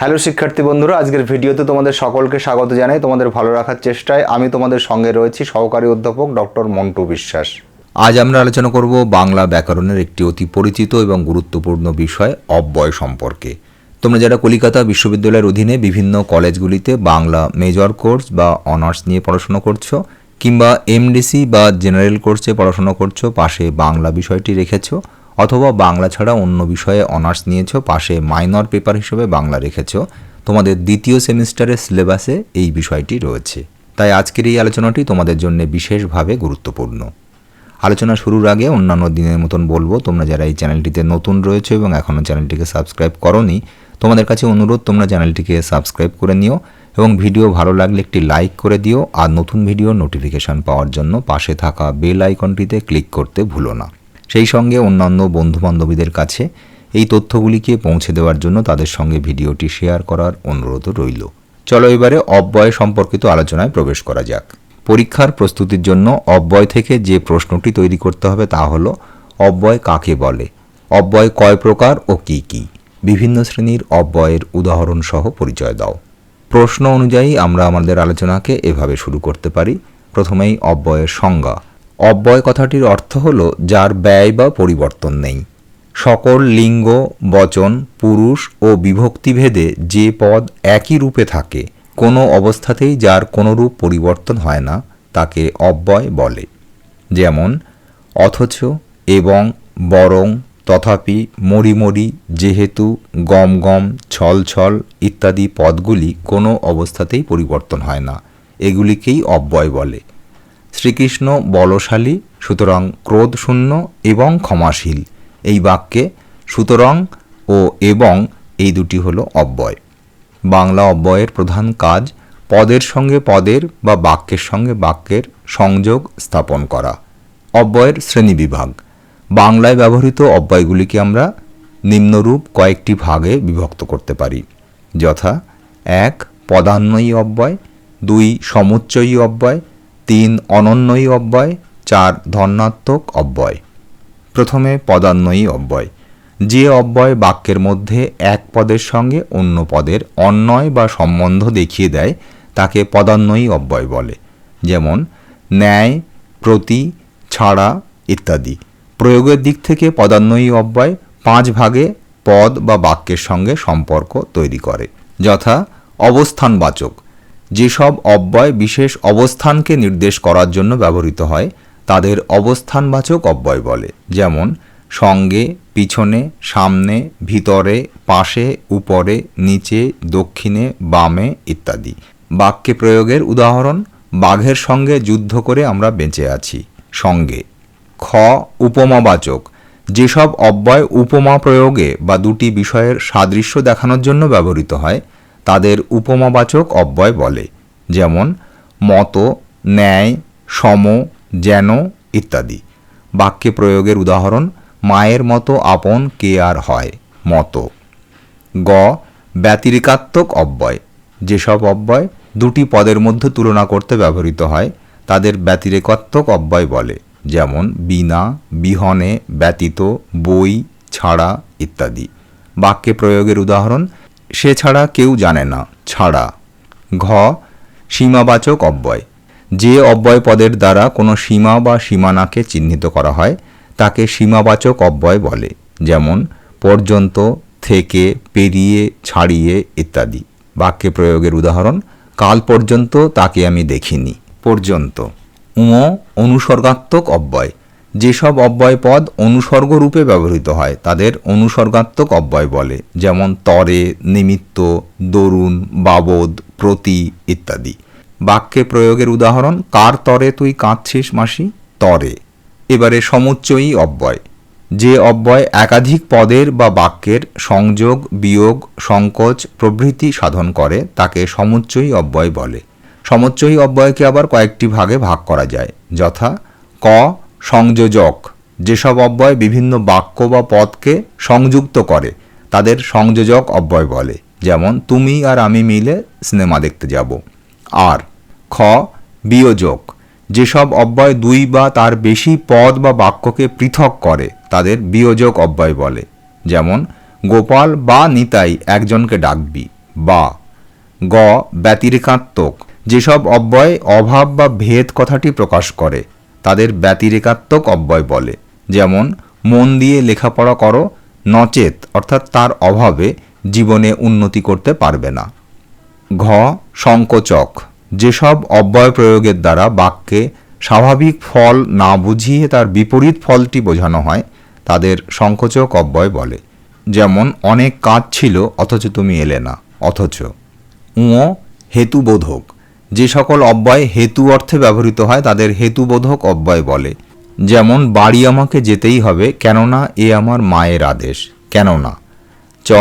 Hello শিক্ষার্থী বন্ধুরা, আজকের ভিডিওতে তোমাদের সকলকে স্বাগত জানাই। তোমাদের ভালো রাখার চেষ্টায় আমি তোমাদের সঙ্গে রয়েছি সহকারী অধ্যাপক ডক্টর মন্টু বিশ্বাস। আজ আমরা আলোচনা করব বাংলা ব্যাকরণের একটি অতি পরিচিত এবং গুরুত্বপূর্ণ বিষয়, অব্যয় সম্পর্কে। তোমরা যারা কলিকাতা বিশ্ববিদ্যালয়ের অধীনে বিভিন্ন কলেজগুলিতে বাংলা মেজর কোর্স বা অনার্স নিয়ে পড়াশোনা করছ, কিংবা এমডিসি বা জেনারেল কোর্সে পড়াশোনা করছ, পাশে বাংলা বিষয়টি রেখেছো অথবা বাংলা ছাড়া অন্য বিষয়ে অনার্স নিয়েছো, পাশে মাইনর পেপার হিসেবে বাংলা রেখেছো। তোমাদের দ্বিতীয় সেমিস্টারের সিলেবাসে এই বিষয়টি রয়েছে। তাই আজকের এই আলোচনাটি তোমাদের জন্য বিশেষভাবে গুরুত্বপূর্ণ। আলোচনা শুরুর আগে অন্যান্য দিনের মতন বলব, তোমরা যারা এই চ্যানেলটিতে নতুন রয়েছে এবং এখনও চ্যানেলটিকে সাবস্ক্রাইব করনি, তোমাদের কাছে অনুরোধ, তোমরা চ্যানেলটিকে সাবস্ক্রাইব করে নিও এবং ভিডিও ভালো লাগলে একটি লাইক করে দিও, আর নতুন ভিডিও নোটিফিকেশন পাওয়ার জন্য পাশে থাকা বেল আইকনটিতে ক্লিক করতে ভুলো না। সেই সঙ্গে অন্যান্য বন্ধুবান্ধবীদের কাছে এই তথ্যগুলিকে পৌঁছে দেওয়ার জন্য তাদের সঙ্গে ভিডিওটি শেয়ার করার অনুরোধ রইল। চলো এবারে অব্যয় সম্পর্কিত আলোচনায় প্রবেশ করা যাক। পরীক্ষার প্রস্তুতির জন্য অব্যয় থেকে যে প্রশ্নটি তৈরি করতে হবে তা হল, অব্যয় কাকে বলে? অব্যয় কয় প্রকার ও কি কি? বিভিন্ন শ্রেণির অব্যয়ের উদাহরণ সহ পরিচয় দাও। প্রশ্ন অনুযায়ী আমরা আমাদের আলোচনাকে এভাবে শুরু করতে পারি। প্রথমেই অব্যয়ের সংজ্ঞা। অব্যয় কথাটির অর্থ হল যার ব্যয় বা পরিবর্তন নেই। সকল লিঙ্গ, বচন, পুরুষ ও বিভক্তিভেদে যে পদ একই রূপে থাকে, কোনো অবস্থাতেই যার কোনো রূপ পরিবর্তন হয় না, তাকে অব্যয় বলে। যেমন, অথচ এবং বরং তথাপি মরিমরি, যেহেতু গম গম, ছল ছল ইত্যাদি পদগুলি কোনো অবস্থাতেই পরিবর্তন হয় না, এগুলিকেই অব্যয় বলে। শ্রীকৃষ্ণ বলশালী, সুতরাং ক্রোধশূন্য এবং ক্ষমাশীল। এই বাক্যে সুতরাং ও এবং এই দুটি হলো অব্যয়। বাংলা অব্যয়ের প্রধান কাজ পদের সঙ্গে পদের বা বাক্যের সঙ্গে বাক্যের সংযোগ স্থাপন করা। অব্যয়ের শ্রেণীবিভাগ বাংলায় ব্যবহৃত অব্যয়গুলিকে আমরা নিম্নরূপ কয়েকটি ভাগে বিভক্ত করতে পারি। যথা, এক, পদান্বয়ী অব্যয়, দুই, সমুচ্চয়ী অব্যয় তিন অনন্যয়ী অব্যয়, চার ধর্নাত্মক অব্যয়। প্রথমে পদান্বয়ী অব্যয়। যে অব্যয় বাক্যের মধ্যে এক পদের সঙ্গে অন্য পদের অন্যয় বা সম্বন্ধ দেখিয়ে দেয়, তাকে পদান্বয়ী অব্যয় বলে। যেমন, ন্যায়, প্রতি, ছাড়া ইত্যাদি। প্রয়োগের দিক থেকে পদান্বয়ী অব্যয় পাঁচ ভাগে পদ বা বাক্যের সঙ্গে সম্পর্ক তৈরি করে, যথা অবস্থানবাচক। যেসব অব্যয় বিশেষ অবস্থানকে নির্দেশ করার জন্য ব্যবহৃত হয়, তাদের অবস্থানবাচক অব্যয় বলে। যেমন, সঙ্গে, পিছনে, সামনে, ভিতরে, পাশে, উপরে, নিচে, দক্ষিণে, বামে ইত্যাদি। বাক্যে প্রয়োগের উদাহরণ, বাঘের সঙ্গে যুদ্ধ করে আমরা বেঁচে আছি। সঙ্গে, খ, উপমাবাচক। যেসব অব্যয় উপমা প্রয়োগে বা দুটি বিষয়ের সাদৃশ্য দেখানোর জন্য ব্যবহৃত হয় তাদের উপমাবাচক অব্যয় বলে, যেমন মত, ন্যায়, সম, যেন ইত্যাদি। বাক্যে প্রয়োগের উদাহরণ, মায়ের মতো আপন কে আর হয়, মতো। গ, ব্যতিরিকাত্মক অব্যয়। যেসব অব্যয় দুটি পদের মধ্যে তুলনা করতে ব্যবহৃত হয়, তাদের ব্যতিরেকাত্মক অব্যয় বলে, যেমন বিনা, বিহনে, ব্যতীত, বই, ছাড়া ইত্যাদি। বাক্যে প্রয়োগের উদাহরণ সে ছাড়া কেউ জানে না, ছাড়া। ঘ, সীমাবাচক অব্যয়। যে অব্যয় পদের দ্বারা কোনো সীমা বা সীমানাকে চিহ্নিত করা হয়, তাকে সীমাবাচক অব্যয় বলে, যেমন পর্যন্ত, থেকে, পেরিয়ে, ছাড়িয়ে ইত্যাদি। বাক্যে প্রয়োগের উদাহরণ, কাল পর্যন্ত তাকে আমি দেখিনি, পর্যন্ত। উঁ অনুসর্গাত্মক অব্যয়। যেসব অব্যয় পদ অনুসর্গ রূপে ব্যবহৃত হয়, তাদের অনুসর্গাত্মক অব্যয় বলে, যেমন তরে, নিমিত্ত, দরুন, বাবদ, প্রতি ইত্যাদি। বাক্যে প্রয়োগের উদাহরণ, কার তরে তুই কাঁদছিস মাসি? তরে। এবারে সমুচ্চয়ী অব্যয়। যে অব্যয় একাধিক পদের বা বাক্যের সংযোগ, বিয়োগ, সংকোচ, প্রভৃতি সাধন করে, তাকে সমুচ্চয়ী অব্যয় বলে। সমুচ্চয়ী অব্যয়কে আবার কয়েকটি ভাগে ভাগ করা যায়, যথা ক সংযোজক। যেসব অব্যয় বিভিন্ন বাক্য বা পদকে সংযুক্ত করে, তাদের সংযোজক অব্যয় বলে। যেমন, তুমি আর আমি মিলে সিনেমা দেখতে যাব। আর, খ, বিয়োজক। যেসব অব্যয় দুই বা তার বেশি পদ বা বাক্যকে পৃথক করে, তাদের বিয়োজক অব্যয় বলে। যেমন, গোপাল বা নিতাই একজনকে ডাকবি। বা, গ, ব্যতিরেকাত্মক। যেসব অব্যয় অভাব বা ভেদ কথাটি প্রকাশ করে তাদের ব্যতিরেকাত্মক অব্যয় বলে। যেমন, মন দিয়ে লেখাপড়া করো, নচেত, অর্থাৎ তার অভাবে জীবনে উন্নতি করতে পারবে না। ঘ, সংকোচক। যেসব অব্যয় প্রয়োগের দ্বারা বাক্যে স্বাভাবিক ফল না বুঝিয়ে তার বিপরীত ফলটি বোঝানো হয়, তাদের সংকোচক অব্যয় বলে। যেমন, অনেক কাজ ছিল, অথচ তুমি এলে না, অথচ। উঁ, হেতুবোধক। যে সকল অব্যয় হেতু অর্থে ব্যবহৃত হয়, তাদের হেতুবোধক অব্যয় বলে। যেমন, বাড়ি আমাকে যেতেই হবে, কেননা এ আমার মায়ের আদেশ। কেননা, চ,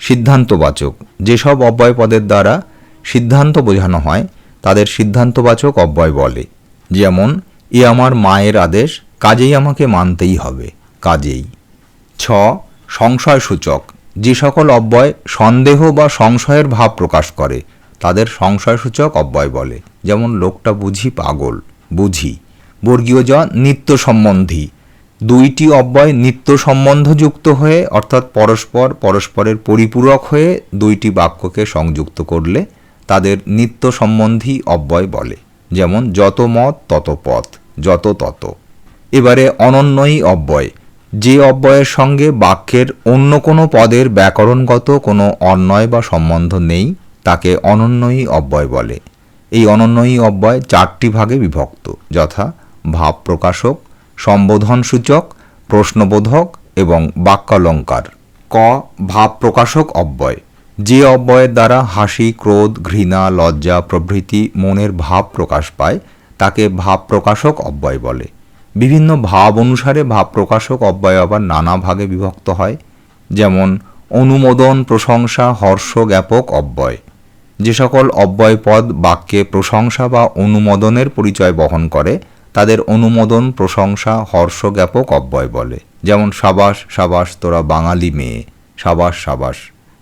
সিদ্ধান্তবাচক। যেসব অব্যয় পদের দ্বারা সিদ্ধান্ত বোঝানো হয়, তাদের সিদ্ধান্তবাচক অব্যয় বলে। যেমন, এ আমার মায়ের আদেশ, কাজেই আমাকে মানতেই হবে। কাজেই। ছ, সংশয়সূচক। যে সকল অব্যয় সন্দেহ বা সংশয়ের ভাব প্রকাশ করে সংশয়সূচক অব্যয় বলে। যেমন লোকটা বুঝি পাগল, বুঝি। বর্গীয় জ নিত্য সম্বন্ধী দুইটি অব্যয় নিত্য সম্বন্ধযুক্ত হয়ে, অর্থাৎ পরস্পর পরস্পরের পরিপূরক হয়ে দুইটি বাক্যকে সংযুক্ত করলে তাদের নিত্য সম্বন্ধী অব্যয় বলে। যেমন যত মত তত পথ, যত তত। এবারে অনন্যই অব্যয়। যে অব্যয়ের সঙ্গে বাক্যের অন্য কোনো পদের ব্যাকরণগত কোনো অন্যয় বা সম্বন্ধ নেই। তাকে অনন্যই অব্যয় বলে। এই অনন্যই অব্যয় চারটি ভাগে বিভক্ত, যথা ভাব প্রকাশক সম্বোধনসূচক, প্রশ্নবোধক এবং বাক্যালঙ্কার। ক ভাব প্রকাশক অব্যয়। যে অব্যয়ের দ্বারা হাসি, ক্রোধ, ঘৃণা, লজ্জা, প্রভৃতি মনের ভাব প্রকাশ পায়, তাকে ভাব প্রকাশক অব্যয় বলে। বিভিন্ন ভাব অনুসারে ভাব প্রকাশক অব্যয় আবার নানা ভাগে বিভক্ত হয়, যেমন অনুমোদন, প্রশংসা, হর্ষ, জ্ঞাপক, অব্যয়। যে সকল অব্যয় পদ বাক্যে প্রশংসা বা অনুমোদনের পরিচয় বহন করে, তাদের অনুমোদন, প্রশংসা হর্ষ জ্ঞাপক অব্যয় বলে। যেমন, সাবাস সাবাস, তোরা বাঙালি মেয়ে। সাবাস সাবাস।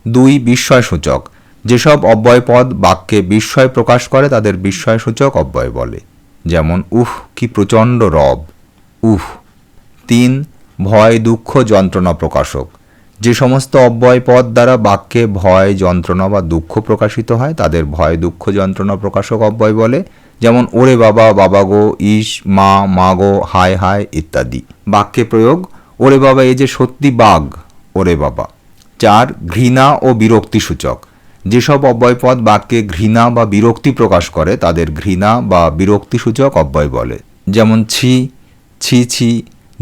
দুই, বিস্ময়সূচক। যেসব অব্যয় পদ বাক্যে বিস্ময় প্রকাশ করে, তাদের বিস্ময়সূচক অব্যয় বলে। যেমন, উহ, কি প্রচণ্ড রব। উহ। তিন, ভয়, দুঃখ, যন্ত্রণা প্রকাশক। যে সমস্ত অব্যয় পদ দ্বারা বাক্যে ভয়, যন্ত্রণা বা দুঃখ প্রকাশিত হয়, তাদের ভয়, দুঃখ, যন্ত্রণা প্রকাশক অব্যয় বলে, যেমন ওরে বাবা বাবা গো, ইস, মা মা গো, হায় হায়, ইত্যাদি। বাক্যে প্রয়োগ, ওরে বাবা এই যে সত্যি বাঘ, ওরে বাবা। চার, ঘৃণা ও বিরক্তি সূচক। যেসব অব্যয়পদ বাক্যে ঘৃণা বা বিরক্তি প্রকাশ করে, তাদের ঘৃণা বা বিরক্তিসূচক অব্যয় বলে। যেমন ছি ছি ছি,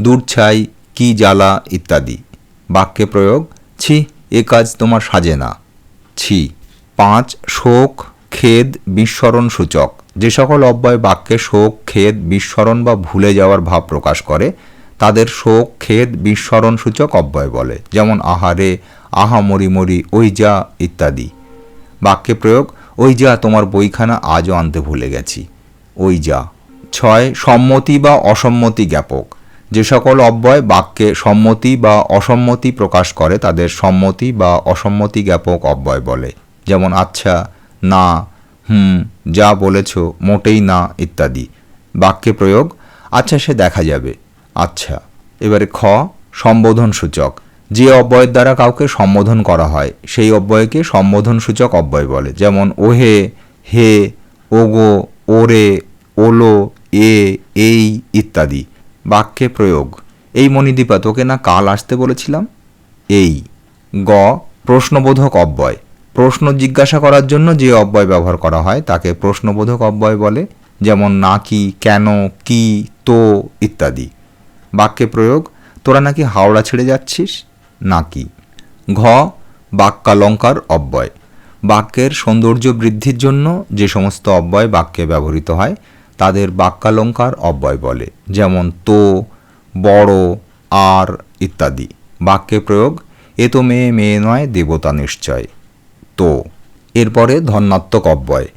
দূর ছাই, কি জ্বালা, ইত্যাদি। বাক্যে প্রয়োগ, ছি, এ কাজ তোমার সাজে না। ছি, পাঁচ, শোক, খেদ, বিস্মরণ সূচক। যে সকল অব্যয় বাক্যে শোক, খেদ, বিস্মরণ বা ভুলে যাওয়ার ভাব প্রকাশ করে, তাদের শোক, খেদ, বিস্মরণ সূচক অব্যয় বলে। যেমন আহারে, আহা মরি মরি, ওই যা, ইত্যাদি। বাক্যে প্রয়োগ, ওই যা, তোমার বইখানা আজও আনতে ভুলে গেছি। ওই যা। ছয়, সম্মতি বা অসম্মতি জ্ঞাপক। যে সকল অব্যয় বাক্যে সম্মতি বা অসম্মতি প্রকাশ করে, তাদের সম্মতি বা অসম্মতি জ্ঞাপক অব্যয় বলে। যেমন আচ্ছা না, হুম, যা বলেছ, মোটেই না, ইত্যাদি। বাক্যে প্রয়োগ আচ্ছা সে দেখা যাবে। আচ্ছা এবারে খ, সম্বোধন সূচক। যে অব্যয়ের দ্বারা কাউকে সম্বোধন করা হয়, সেই অব্যয়কে সম্বোধন সূচক অব্যয় বলে। যেমন, ওহে, হে, ওগো, ওরে, ওলো, এ, এই, ইত্যাদি। বাক্যে প্রয়োগ। এই মণিদীপা, তোকে না কাল আসতে বলেছিলাম? এই। গ, প্রশ্নবোধক অব্যয়। প্রশ্ন জিজ্ঞাসা করার জন্য যে অব্যয় ব্যবহার করা হয়, তাকে প্রশ্নবোধক অব্যয় বলে, যেমন না কি, কেন, কি, তো ইত্যাদি। বাক্যে প্রয়োগ, তোরা নাকি হাওড়া ছেড়ে যাচ্ছিস? নাকি ঘ, বাক্যালঙ্কার অব্যয়। বাক্যের সৌন্দর্য বৃদ্ধির জন্য যে সমস্ত অব্যয় বাক্যে ব্যবহৃত হয় তাদের বাক্যালঙ্কার অব্যয় বলে, যেমন তো, বড়, আর ইত্যাদি। বাক্যে প্রয়োগ, এ তো মেয়ে মেয়ে নয়, দেবতা নিশ্চয়। তো, এরপরে ধন্যাত্মক অব্যয়।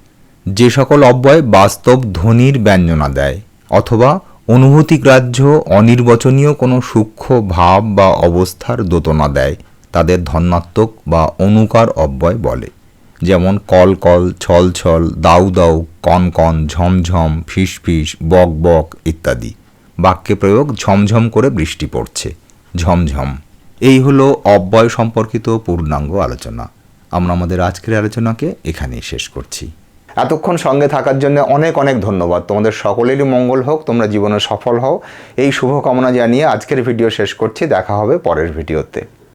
যে সকল অব্যয় বাস্তব ধ্বনির ব্যঞ্জনা দেয়, অথবা অনুভূতিগ্রাহ্য অনির্বচনীয় কোনো সূক্ষ্ম ভাব বা অবস্থার দোতনা দেয়, তাদের ধন্যাত্মক বা অনুকার অব্যয় বলে। যেমন কল কল, ছল ছল, দাউ দাউ, কন কন ঝমঝম ফিস ফিস, বক বক ইত্যাদি। বাক্যে প্রয়োগ ঝমঝম করে বৃষ্টি পড়ছে। ঝমঝম এই হলো অব্যয় সম্পর্কিত পূর্ণাঙ্গ আলোচনা। আমরা আমাদের আজকের আলোচনাকে এখানেই শেষ করছি। এতক্ষণ সঙ্গে থাকার জন্য অনেক অনেক ধন্যবাদ। তোমাদের সকলেরই মঙ্গল হোক, তোমরা জীবনে সফল হও। এই শুভকামনা জানিয়ে আজকের ভিডিও শেষ করছি। দেখা হবে পরের ভিডিওতে।